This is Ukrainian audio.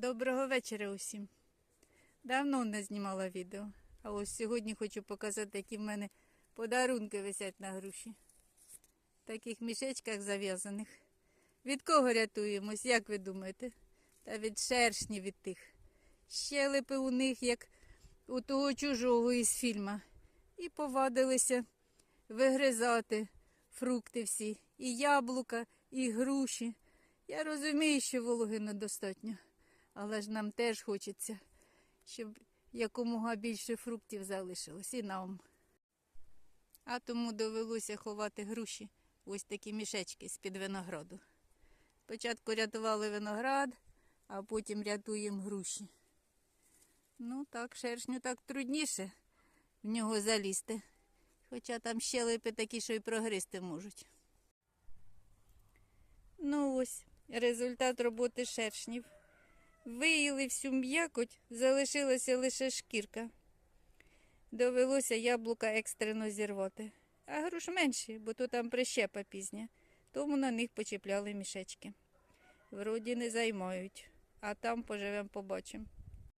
Доброго вечора усім. Давно не знімала відео, а ось сьогодні хочу показати, які в мене подарунки висять на груші. В таких мішечках зав'язаних. Від кого рятуємось, як ви думаєте? Та від шершні від тих. Щелепи у них, як у того чужого із фільма. І повадилися вигризати фрукти всі, і яблука, і груші. Я розумію, що вологи недостатньо, але ж нам теж хочеться, щоб якомога більше фруктів залишилось і нам. А тому довелося ховати груші ось такі мішечки з-під винограду. Спочатку рятували виноград, а потім рятуємо груші. Ну так, шершню так трудніше в нього залізти. Хоча там щелепи такі, що й прогризти можуть. Ну ось, результат роботи шершнів. Виїли всю м'якоть, залишилася лише шкірка. Довелося яблука екстрено зірвати. А груш менші, бо то там прищепа пізня, тому на них почіпляли мішечки. Вроді не займають, а там поживемо побачимо.